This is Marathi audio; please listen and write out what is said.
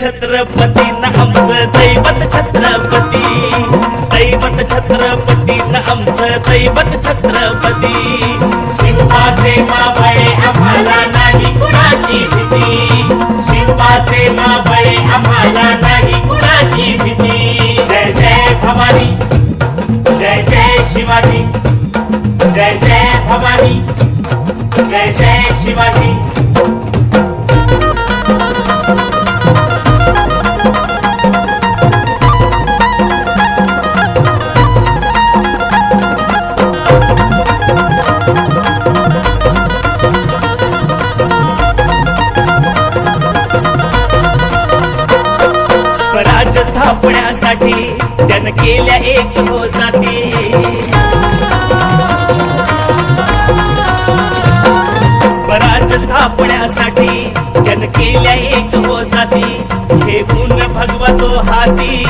छत्रपती न आमचं दैवत छत्रपती. दैवत छत्रपती न आमचं दैवत छत्रपती. शिवपाचे मावळे आम्हाला नाही कुणाची भीती. शिवपाचे मावळे आम्हाला जय भवानी। जय जय शिवाजी। स्वराज्य स्थापण्यासाठी त्यानं केल्या एक हो जाती. स्वराज्य स्थापण्यासाठी केल्या एक हो जाती. घेऊन भगवतो हाती.